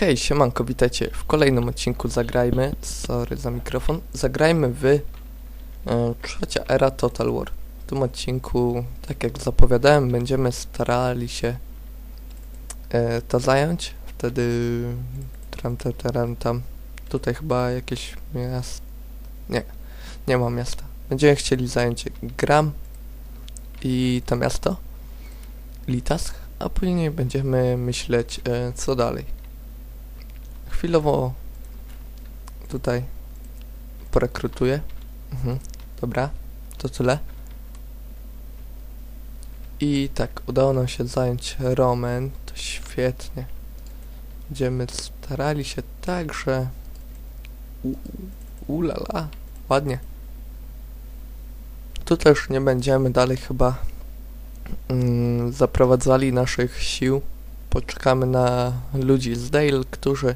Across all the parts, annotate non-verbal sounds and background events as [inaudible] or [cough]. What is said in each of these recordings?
Hej, siemanko, witajcie w kolejnym odcinku Zagrajmy, sorry za mikrofon, zagrajmy w e, trzecia era Total War. W tym odcinku, tak jak zapowiadałem, będziemy starali się e, to zająć, wtedy tram, tam, tam, tam, tutaj chyba jakieś miasto, nie, nie ma miasta. Będziemy chcieli zająć Gram i to miasto, Litask, a później będziemy myśleć e, co dalej chwilowo tutaj porekrutuję. Mhm, dobra, to tyle. I tak, udało nam się zająć Roman, to świetnie. Będziemy starali się tak, że... Ulala, ładnie. Tu też nie będziemy dalej chyba mm, zaprowadzali naszych sił. Poczekamy na ludzi z Dale, którzy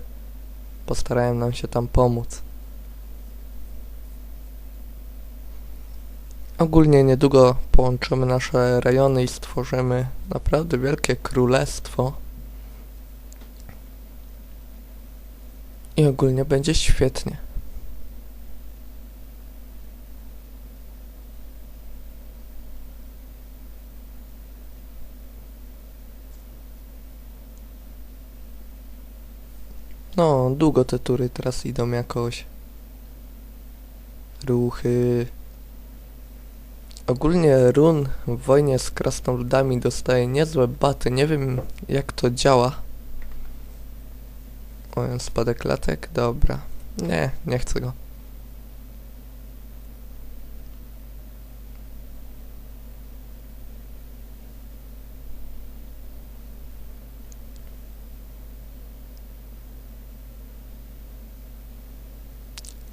postarają nam się tam pomóc. Ogólnie niedługo połączymy nasze rejony i stworzymy naprawdę wielkie królestwo. I ogólnie będzie świetnie. No, długo te tury teraz idą jakoś. Ruchy. Ogólnie run w wojnie z krasnoludami dostaje niezłe baty. Nie wiem jak to działa. O, spadek klatek? Dobra. Nie, nie chcę go.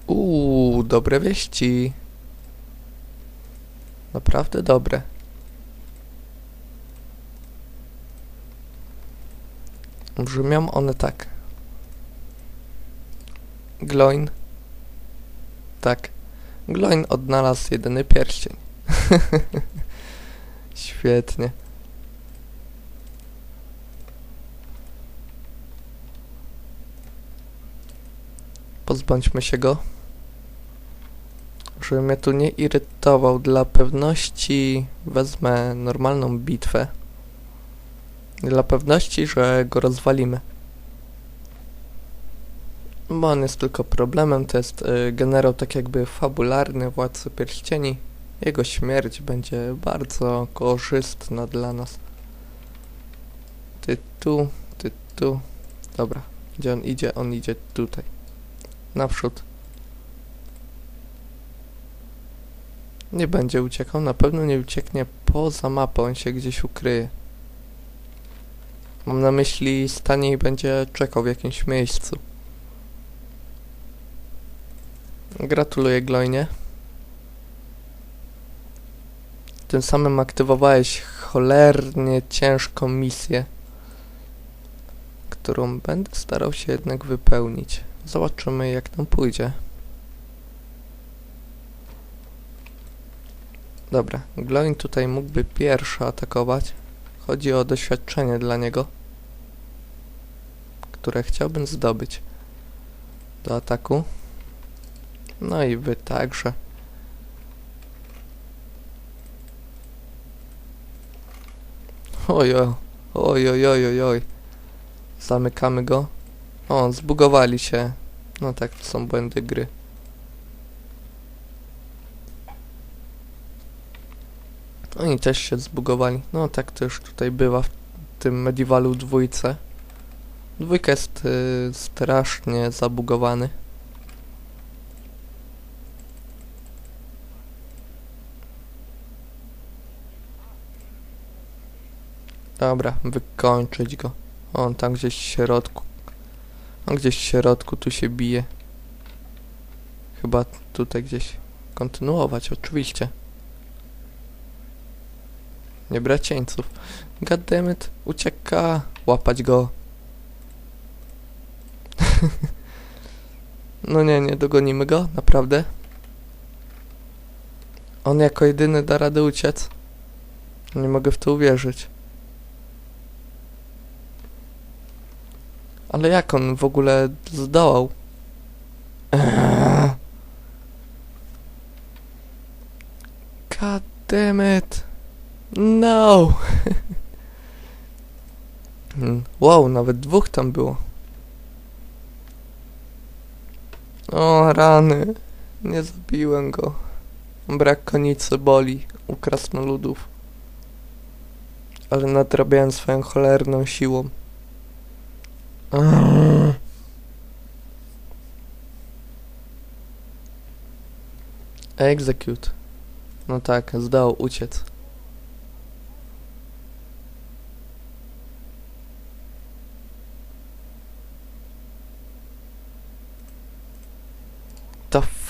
Uuu, dobre wieści. Naprawdę dobre. Brzmią one tak. Gloin. Tak. Gloin odnalazł jedyny pierścień. [laughs] Świetnie. Pozbądźmy się go żeby mnie tu nie irytował. Dla pewności wezmę normalną bitwę. Dla pewności, że go rozwalimy. Bo on jest tylko problemem, to jest y, generał tak jakby fabularny, władcy pierścieni. Jego śmierć będzie bardzo korzystna dla nas. Ty tu, ty tu. Dobra, gdzie on idzie? On idzie tutaj. Naprzód. Nie będzie uciekał, na pewno nie ucieknie poza mapą, on się gdzieś ukryje. Mam na myśli stanie i będzie czekał w jakimś miejscu. Gratuluję Glojnie. Tym samym aktywowałeś cholernie ciężką misję, którą będę starał się jednak wypełnić. Zobaczymy jak nam pójdzie. Dobra, Glowing tutaj mógłby pierwszy atakować. Chodzi o doświadczenie dla niego, które chciałbym zdobyć do ataku. No i wy także. Ojo, oj, oj, oj, oj, oj. Zamykamy go. O, zbugowali się. No tak, to są błędy gry. Oni też się zbugowali. No tak już tutaj bywa w tym Medievalu dwójce. Dwójka jest y, strasznie zabugowany. Dobra, wykończyć go. On tam gdzieś w środku. On gdzieś w środku tu się bije. Chyba tutaj gdzieś kontynuować, oczywiście. Nie brać cieńców. Goddammit, ucieka. Łapać go. [laughs] no nie, nie dogonimy go, naprawdę. On jako jedyny da radę uciec. Nie mogę w to uwierzyć. Ale jak on w ogóle zdołał? [laughs] God damn it. No. [laughs] Wow, nawet dwóch tam było. O, rany. Nie zabiłem go. Brak konicy boli u krasnoludów. Ale nadrabiałem swoją cholerną siłą. Execute. No tak, zdał uciec.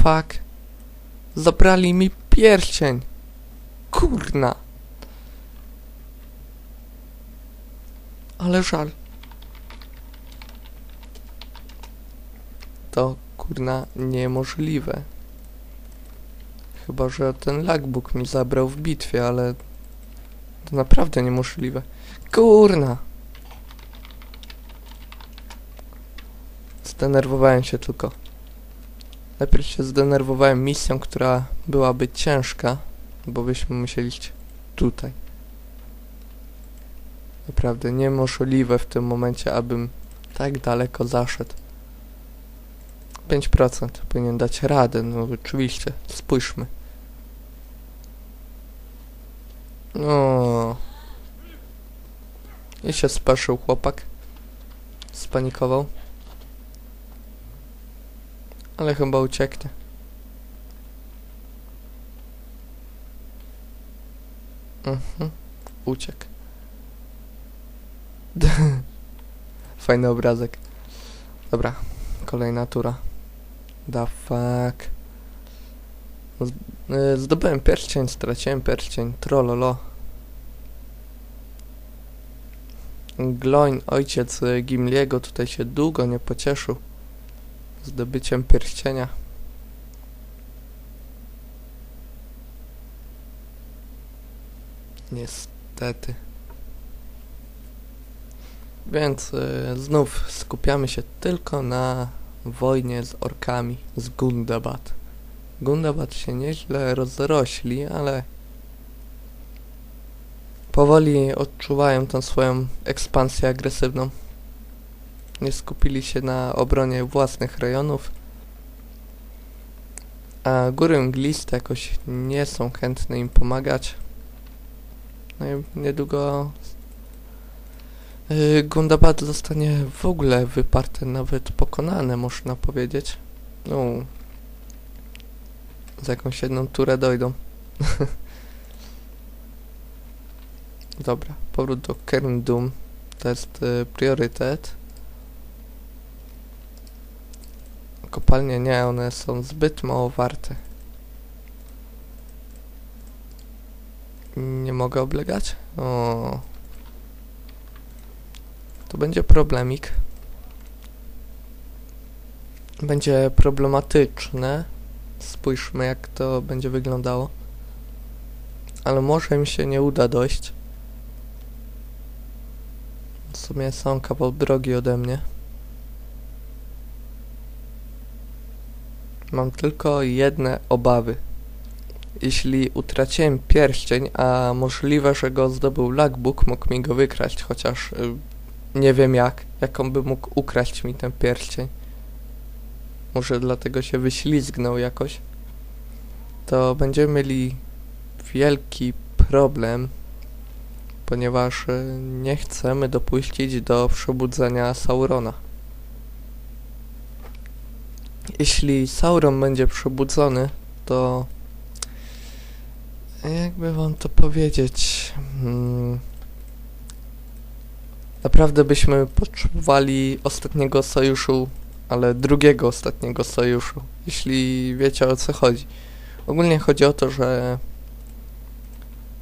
Fuck? Zabrali mi pierścień. Kurna. Ale żal. To kurna niemożliwe. Chyba, że ten lagbook mi zabrał w bitwie, ale to naprawdę niemożliwe. Kurna. Zdenerwowałem się tylko. Najpierw się zdenerwowałem misją, która byłaby ciężka, bo byśmy musieli iść tutaj. Naprawdę niemożliwe w tym momencie, abym tak daleko zaszedł. 5% powinien dać radę, no oczywiście. Spójrzmy. No. I się speszył chłopak. Spanikował. Ale chyba ucieknie. Mhm. Uciekł. [laughs] Fajny obrazek. Dobra, kolejna tura. The fuck. Y, zdobyłem pierścień, straciłem pierścień. Trololo. Gloin, ojciec Gimliego, tutaj się długo nie pocieszył zdobyciem pierścienia. Niestety. Więc y, znów skupiamy się tylko na wojnie z orkami z Gundabad. Gundabad się nieźle rozrośli, ale powoli odczuwają tą swoją ekspansję agresywną. Nie skupili się na obronie własnych rejonów, a góry mgliste jakoś nie są chętne im pomagać. No i niedługo yy, Gundabad zostanie w ogóle wyparte, nawet pokonane, można powiedzieć. No, za jakąś jedną turę dojdą. [laughs] Dobra, powrót do Kerndoom. To jest y, priorytet. Kopalnie nie, one są zbyt mało warte. Nie mogę oblegać? O. To będzie problemik. Będzie problematyczne. Spójrzmy jak to będzie wyglądało. Ale może mi się nie uda dojść. W sumie są kawał drogi ode mnie. Mam tylko jedne obawy. Jeśli utraciłem pierścień, a możliwe, że go zdobył Lagbuk, mógł mi go wykraść, chociaż y, nie wiem jak, jak on by mógł ukraść mi ten pierścień. Może dlatego się wyślizgnął jakoś. To będziemy mieli wielki problem, ponieważ y, nie chcemy dopuścić do przebudzenia Saurona. Jeśli Sauron będzie przebudzony, to jakby wam to powiedzieć, hmm, naprawdę byśmy potrzebowali ostatniego sojuszu, ale drugiego ostatniego sojuszu, jeśli wiecie o co chodzi. Ogólnie chodzi o to, że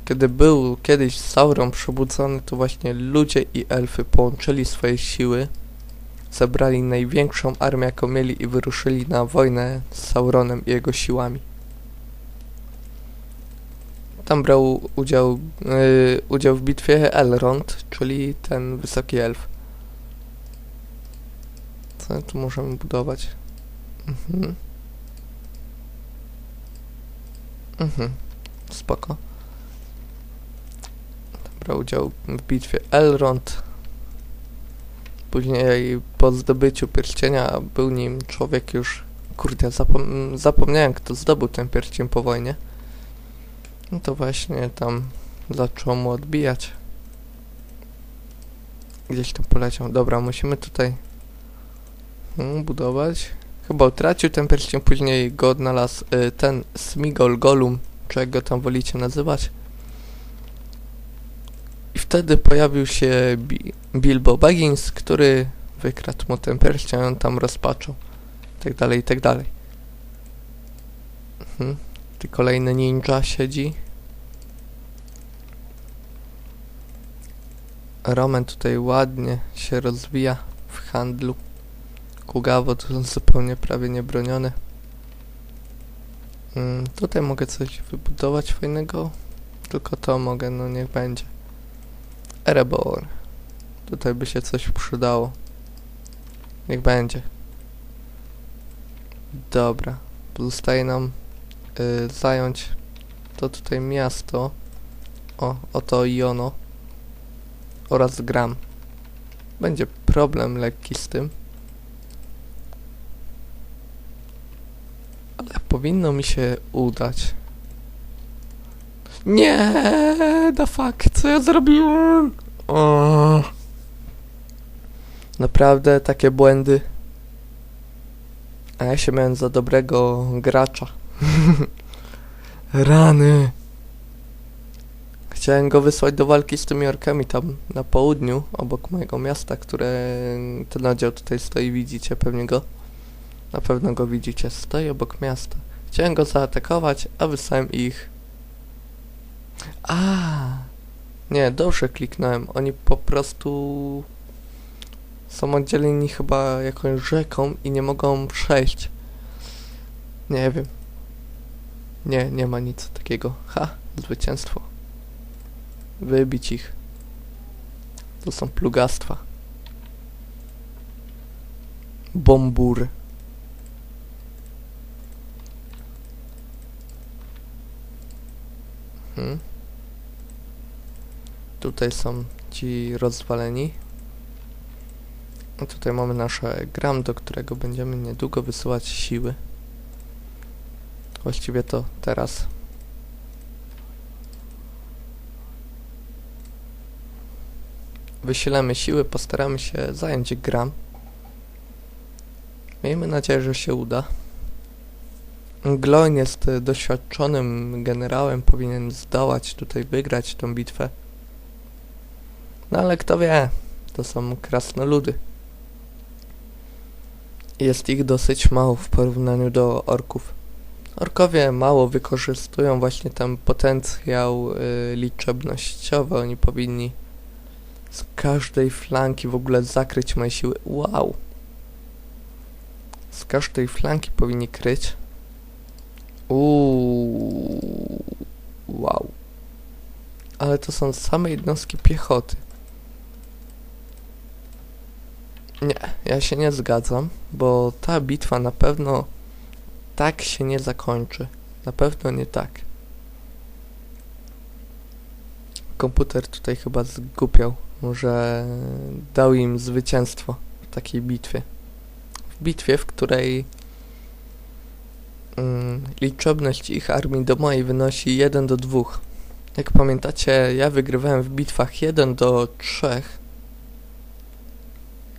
kiedy był kiedyś Sauron przebudzony, to właśnie ludzie i elfy połączyli swoje siły zebrali największą armię jaką mieli i wyruszyli na wojnę z Sauronem i jego siłami. Tam brał udział, yy, udział w bitwie Elrond, czyli ten wysoki elf. Co tu możemy budować? Mhm. Mhm. Spoko. Dobra, udział w bitwie Elrond. Później po zdobyciu pierścienia był nim człowiek już... Kurde, zapom zapomniałem kto zdobył ten pierścień po wojnie. No to właśnie tam zaczął mu odbijać. Gdzieś tam poleciał. Dobra, musimy tutaj hmm, budować. Chyba utracił ten pierścień, później go odnalazł y, ten Smigol Golum, czy jak go tam wolicie nazywać. Wtedy pojawił się Bi Bilbo Baggins, który wykradł mu ten pierścień, on tam rozpaczał. Tak dalej, i tak dalej. Mhm. Ty kolejny ninja siedzi. Roman tutaj ładnie się rozwija w handlu. Kugawo to zupełnie prawie niebroniony. Mm, tutaj mogę coś wybudować fajnego. Tylko to mogę, no niech będzie. Erebor. Tutaj by się coś przydało. Niech będzie. Dobra. Pozostaje nam y, zająć to tutaj miasto. O, oto i. Oraz gram. Będzie problem lekki z tym. Ale powinno mi się udać. Nie, the fuck, co ja zrobiłem? O. Naprawdę takie błędy. A ja się miałem za dobrego gracza. [laughs] Rany. Chciałem go wysłać do walki z tymi orkami tam na południu, obok mojego miasta, które ten oddział tutaj stoi, widzicie pewnie go. Na pewno go widzicie, stoi obok miasta. Chciałem go zaatakować, a wysłałem ich. A, nie, dobrze kliknąłem. Oni po prostu są oddzieleni chyba jakąś rzeką i nie mogą przejść. Nie wiem. Nie, nie ma nic takiego. Ha, zwycięstwo. Wybić ich. To są plugastwa. Bombury. Hmm. Tutaj są ci rozwaleni. A tutaj mamy nasze gram, do którego będziemy niedługo wysyłać siły. Właściwie to teraz. Wysilamy siły, postaramy się zająć gram. Miejmy nadzieję, że się uda. Gloin jest e, doświadczonym generałem, powinien zdołać tutaj wygrać tą bitwę. No ale kto wie, to są krasnoludy. Jest ich dosyć mało w porównaniu do orków. Orkowie mało wykorzystują właśnie ten potencjał y, liczebnościowy. Oni powinni z każdej flanki w ogóle zakryć moje siły. Wow! Z każdej flanki powinni kryć. Uuu, wow. Ale to są same jednostki piechoty. Nie, ja się nie zgadzam, bo ta bitwa na pewno tak się nie zakończy. Na pewno nie tak. Komputer tutaj chyba zgupiał, że dał im zwycięstwo w takiej bitwie. W bitwie, w której liczebność ich armii do mojej wynosi 1 do 2. Jak pamiętacie, ja wygrywałem w bitwach 1 do 3.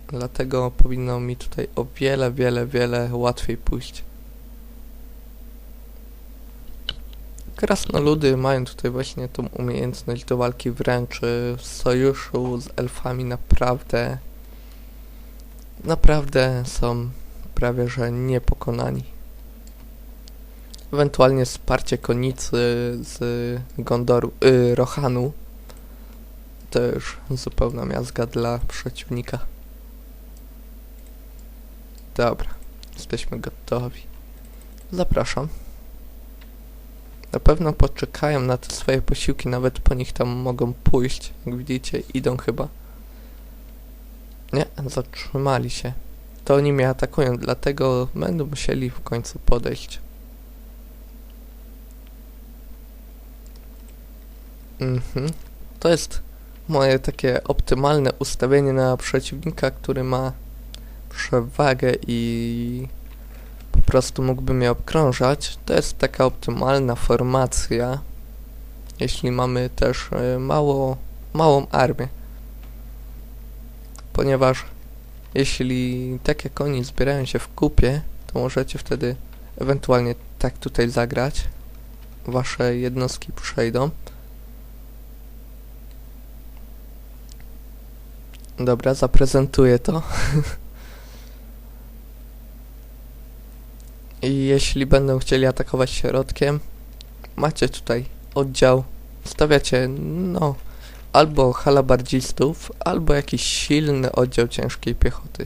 Dlatego powinno mi tutaj o wiele, wiele, wiele łatwiej pójść. Krasnoludy mają tutaj właśnie tą umiejętność do walki wręcz w sojuszu z elfami naprawdę naprawdę są prawie że niepokonani. Ewentualnie wsparcie konicy z Gondoru, y, Rohanu to już zupełna miazga dla przeciwnika. Dobra, jesteśmy gotowi. Zapraszam. Na pewno poczekają na te swoje posiłki, nawet po nich tam mogą pójść. Jak widzicie, idą chyba. Nie, zatrzymali się. to oni mnie atakują, dlatego będą musieli w końcu podejść. Mhm. To jest moje takie optymalne ustawienie na przeciwnika, który ma przewagę i po prostu mógłby mnie obkrążać. To jest taka optymalna formacja, jeśli mamy też e, mało, małą armię. Ponieważ jeśli tak jak oni zbierają się w kupie, to możecie wtedy ewentualnie tak tutaj zagrać. Wasze jednostki przejdą. Dobra, zaprezentuję to. [laughs] I jeśli będą chcieli atakować środkiem, macie tutaj oddział. Stawiacie, no, albo halabardzistów, albo jakiś silny oddział ciężkiej piechoty.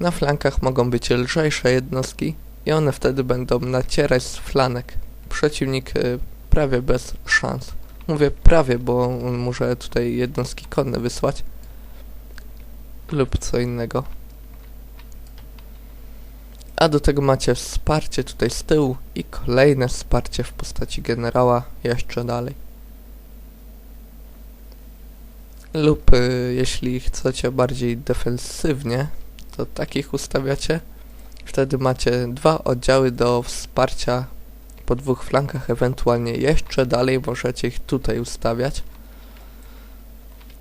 Na flankach mogą być lżejsze jednostki i one wtedy będą nacierać z flanek. Przeciwnik y, prawie bez szans. Mówię prawie, bo może tutaj jednostki konne wysłać lub co innego. A do tego macie wsparcie tutaj z tyłu i kolejne wsparcie w postaci generała jeszcze dalej. Lub y, jeśli chcecie bardziej defensywnie, to takich ustawiacie. Wtedy macie dwa oddziały do wsparcia po dwóch flankach, ewentualnie jeszcze dalej możecie ich tutaj ustawiać.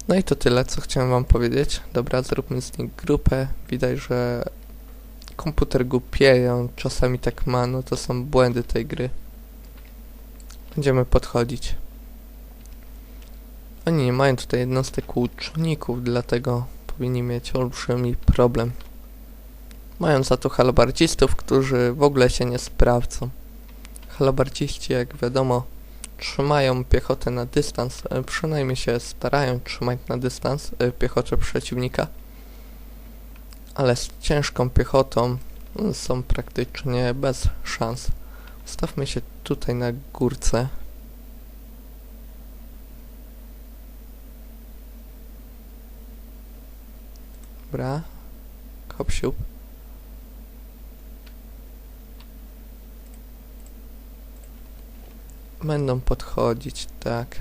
No i to tyle, co chciałem wam powiedzieć. Dobra, zróbmy z nich grupę. Widać, że komputer głupieje, on czasami tak ma, no to są błędy tej gry. Będziemy podchodzić. Oni nie mają tutaj jednostek łuczników, dlatego powinni mieć olbrzymi problem. Mają za to halabardzistów, którzy w ogóle się nie sprawdzą. Halabardziści, jak wiadomo, trzymają piechotę na dystans, e, przynajmniej się starają trzymać na dystans e, piechotę przeciwnika, ale z ciężką piechotą no, są praktycznie bez szans. Ustawmy się tutaj na górce. Dobra. Hop. Będą podchodzić, tak.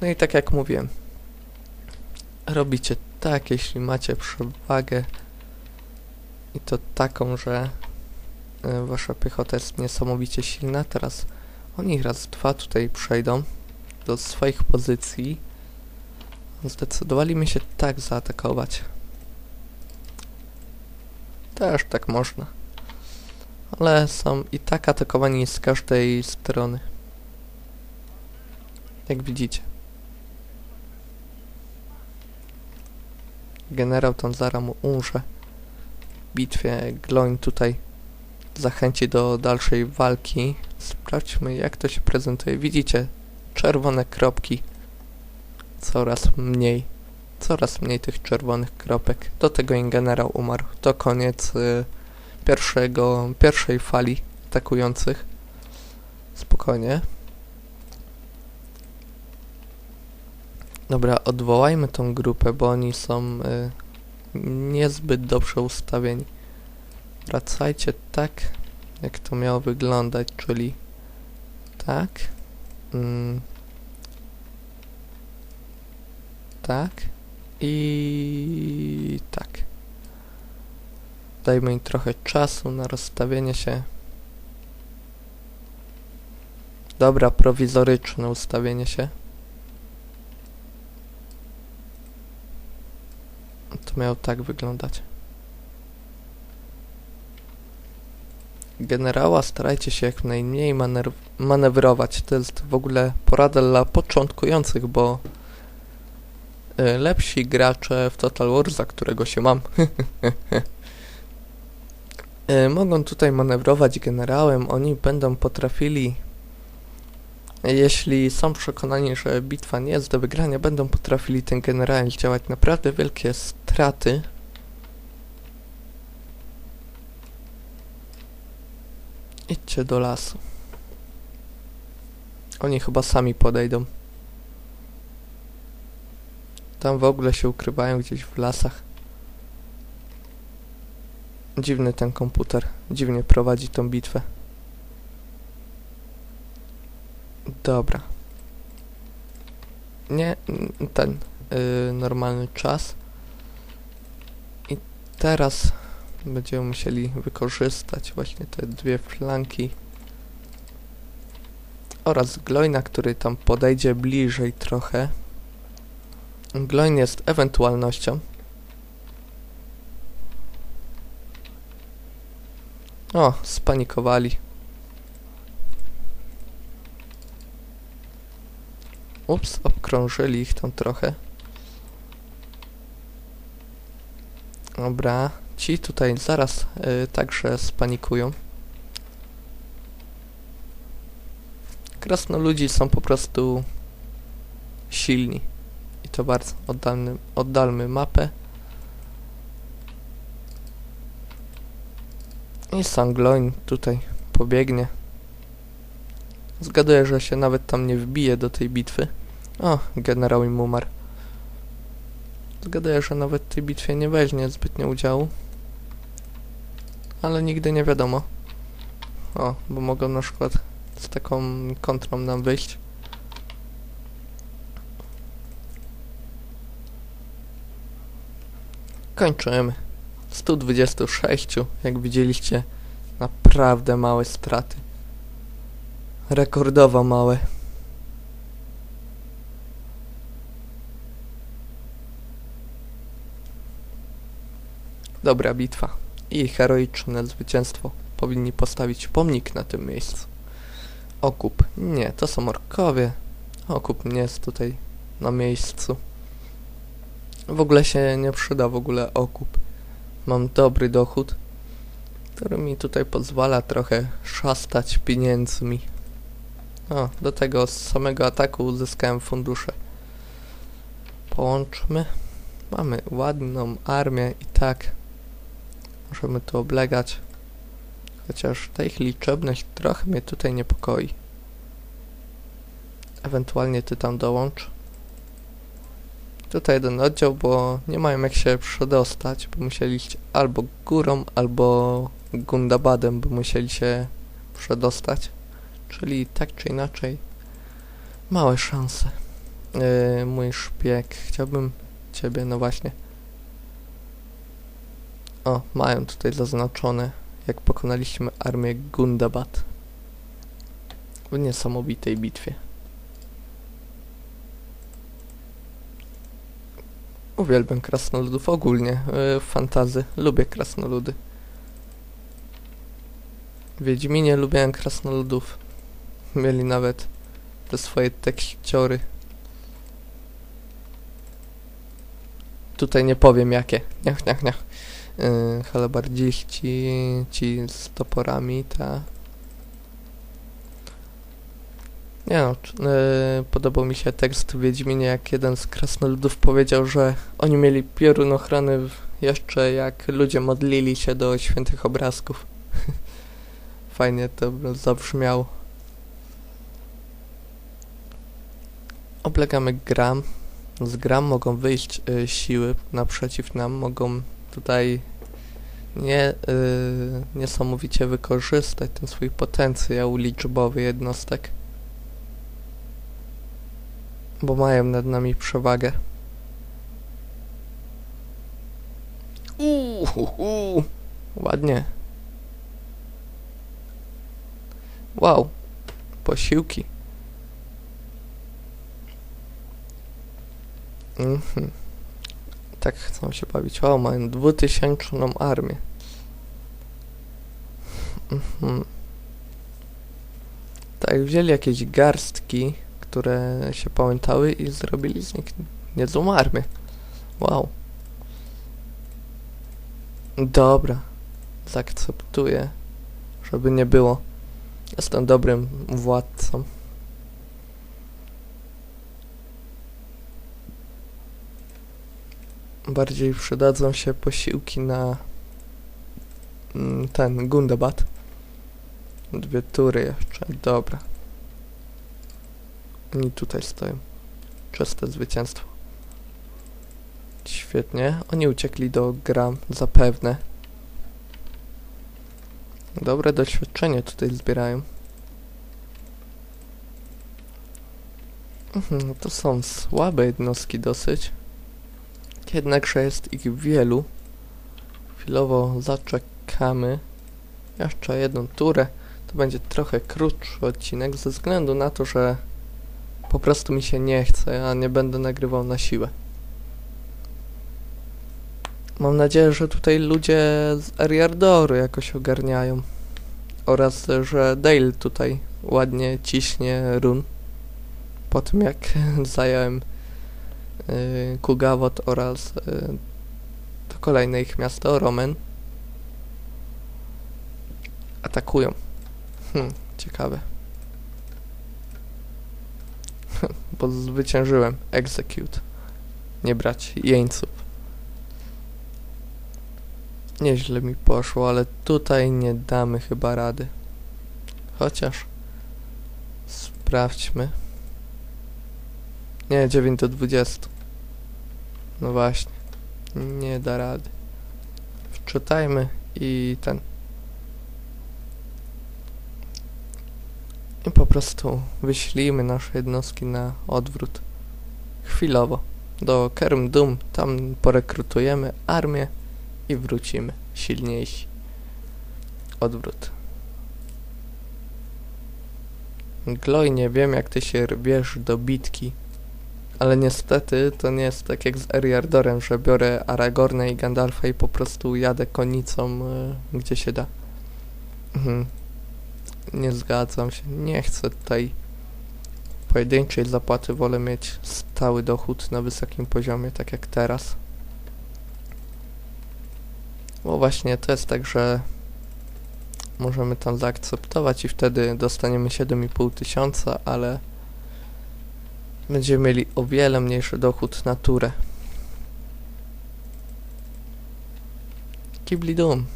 No i tak jak mówiłem, robicie tak, jeśli macie przewagę i to taką, że y, wasza piechota jest niesamowicie silna. Teraz oni raz, dwa tutaj przejdą do swoich pozycji. Zdecydowali mi się tak zaatakować. Też tak można ale są i tak atakowani z każdej strony. Jak widzicie. Generał Tanzara mu umrze. W bitwie Gloin tutaj zachęci do dalszej walki. Sprawdźmy jak to się prezentuje. Widzicie? Czerwone kropki. Coraz mniej. Coraz mniej tych czerwonych kropek. Do tego generał umarł. To koniec... Y pierwszego, pierwszej fali atakujących. Spokojnie. Dobra, odwołajmy tą grupę, bo oni są y, niezbyt dobrze ustawieni. Wracajcie tak, jak to miało wyglądać, czyli tak, mm, tak i tak. Dajmy im trochę czasu na rozstawienie się. Dobra, prowizoryczne ustawienie się. To miało tak wyglądać. Generała starajcie się jak najmniej manewrować. To jest w ogóle porada dla początkujących, bo y, lepsi gracze w Total War, za którego się mam, [laughs] mogą tutaj manewrować generałem, oni będą potrafili, jeśli są przekonani, że bitwa nie jest do wygrania, będą potrafili tym generałem działać naprawdę wielkie straty. Idźcie do lasu. Oni chyba sami podejdą. Tam w ogóle się ukrywają gdzieś w lasach. Dziwny ten komputer. Dziwnie prowadzi tą bitwę. Dobra. Nie, ten y, normalny czas. I teraz będziemy musieli wykorzystać właśnie te dwie flanki oraz Gloina, który tam podejdzie bliżej trochę. Gloin jest ewentualnością. O, spanikowali. Ups, obkrążyli ich tam trochę. Dobra, ci tutaj zaraz y, także spanikują. Krasnoludzi są po prostu silni. I to bardzo. Oddalmy, oddalmy mapę. I Sangloin tutaj pobiegnie. Zgaduję, że się nawet tam nie wbije do tej bitwy. O, generał im umarł. Zgaduję, że nawet w tej bitwie nie weźmie zbytnio udziału. Ale nigdy nie wiadomo. O, bo mogą na przykład z taką kontrą nam wyjść. Kończymy. 126, jak widzieliście, naprawdę małe straty. Rekordowo małe. Dobra bitwa i heroiczne zwycięstwo. Powinni postawić pomnik na tym miejscu. Okup. Nie, to są orkowie. Okup nie jest tutaj na miejscu. W ogóle się nie przyda w ogóle okup. Mam dobry dochód, który mi tutaj pozwala trochę szastać pieniędzmi. O, do tego z samego ataku uzyskałem fundusze. Połączmy. Mamy ładną armię i tak możemy tu oblegać. Chociaż ta ich liczebność trochę mnie tutaj niepokoi. Ewentualnie ty tam dołącz. Tutaj jeden oddział, bo nie mają jak się przedostać, bo musieli iść albo górą, albo Gundabadem, by musieli się przedostać. Czyli tak czy inaczej małe szanse. Yy, mój szpieg, chciałbym ciebie, no właśnie. O, mają tutaj zaznaczone, jak pokonaliśmy armię Gundabad. W niesamowitej bitwie. Uwielbiam krasnoludów ogólnie, yy, fantazy. Lubię krasnoludy. W Wiedźminie lubiłem krasnoludów. Mieli nawet te swoje tekściory. Tutaj nie powiem jakie. Niach, niach, niach. Yy, halabardziści, ci z toporami, ta. Nie no, yy, podobał mi się tekst w Wiedźminie, jak jeden z krasnoludów powiedział, że oni mieli piorun ochrony jeszcze jak ludzie modlili się do świętych obrazków. [laughs] Fajnie to zabrzmiało. Oblegamy gram. Z gram mogą wyjść y, siły naprzeciw nam, mogą tutaj nie, y, niesamowicie wykorzystać ten swój potencjał liczbowy jednostek. Bo mają nad nami przewagę. Uuu, ładnie. Wow, posiłki. Mhm. Tak chcą się bawić. Wow, mają dwutysięczną armię. Mhm. Tak, wzięli jakieś garstki, które się pamiętały i zrobili z nich niezłą armię. Wow. Dobra. Zaakceptuję. Żeby nie było. Jestem dobrym władcą. Bardziej przydadzą się posiłki na mm, ten Gundabad. Dwie tury jeszcze, dobra. Oni tutaj stoją. Czyste zwycięstwo. Świetnie. Oni uciekli do Gram, zapewne. Dobre doświadczenie tutaj zbierają. Mhm, to są słabe jednostki dosyć. Jednakże jest ich wielu. Chwilowo zaczekamy. Jeszcze jedną turę. To będzie trochę krótszy odcinek ze względu na to, że po prostu mi się nie chce, a nie będę nagrywał na siłę. Mam nadzieję, że tutaj ludzie z Eriardoru jakoś ogarniają. Oraz, że Dale tutaj ładnie ciśnie run. Po tym jak [laughs] zająłem y, Kugawot oraz y, to kolejne ich miasto, Romen. Atakują. Hmm, ciekawe. Bo zwyciężyłem. Execute. Nie brać jeńców. Nieźle mi poszło, ale tutaj nie damy chyba rady. Chociaż sprawdźmy. Nie, 9 do 20. No właśnie. Nie da rady. Wczytajmy i ten. I po prostu wyślijmy nasze jednostki na odwrót. Chwilowo. Do Kerm Dum. Tam porekrutujemy armię i wrócimy silniejsi. Odwrót. Gloj, nie wiem jak ty się rwiesz do bitki, ale niestety to nie jest tak jak z Eriardorem, że biorę Aragorna i Gandalfa i po prostu jadę konicą y, gdzie się da. Mhm. Nie zgadzam się, nie chcę tutaj pojedynczej zapłaty, wolę mieć stały dochód na wysokim poziomie, tak jak teraz. Bo właśnie to jest tak, że możemy tam zaakceptować i wtedy dostaniemy 7,5 tysiąca, ale będziemy mieli o wiele mniejszy dochód na turę. Kiblidum.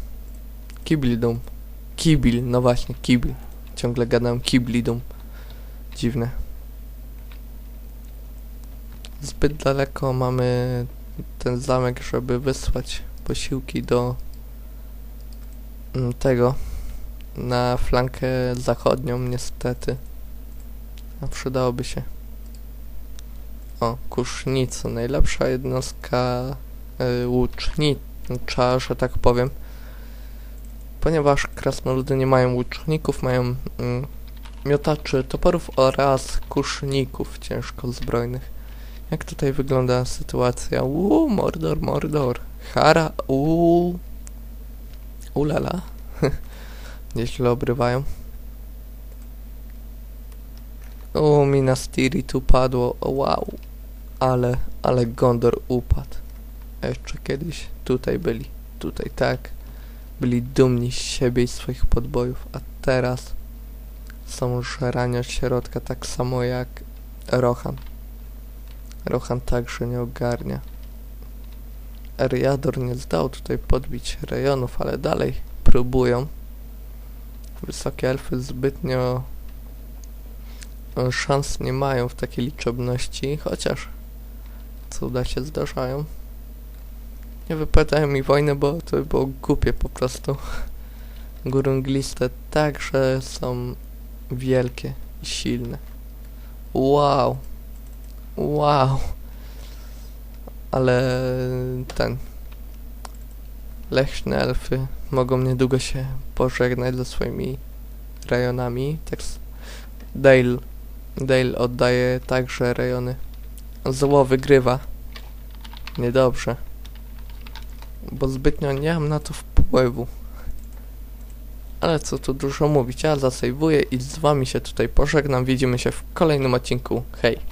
Kiblidum. Kibil, no właśnie, kibil. Ciągle gadam kiblidum. Dziwne. Zbyt daleko mamy ten zamek, żeby wysłać posiłki do mm, tego na flankę zachodnią niestety a przydałoby się o, kusznica najlepsza jednostka y, łucznicza, że tak powiem ponieważ krasnoludy nie mają łuczników, mają mm, miotaczy toporów oraz kuszników ciężko zbrojnych jak tutaj wygląda sytuacja? Uuu, Mordor, Mordor. Hara, uuu. Ulala. [laughs] Nieźle obrywają. O, Minas Tirith upadło. O, wow. Ale, ale Gondor upadł. Jeszcze kiedyś tutaj byli. Tutaj tak. Byli dumni z siebie i swoich podbojów. A teraz są żerani od środka tak samo jak Rohan. Rohan także nie ogarnia. Eriador nie zdał tutaj podbić rejonów, ale dalej próbują. Wysokie elfy zbytnio e, szans nie mają w takiej liczebności, chociaż cuda się zdarzają. Nie wypowiadają mi wojny, bo to by było głupie po prostu. Górungliste także są wielkie i silne. Wow! Wow. Ale ten... Leśne elfy mogą niedługo się pożegnać ze swoimi rejonami. Tak Dale, Dale oddaje także rejony. Zło wygrywa. Niedobrze. Bo zbytnio nie mam na to wpływu. Ale co tu dużo mówić, ja zasejwuję i z wami się tutaj pożegnam. Widzimy się w kolejnym odcinku. Hej!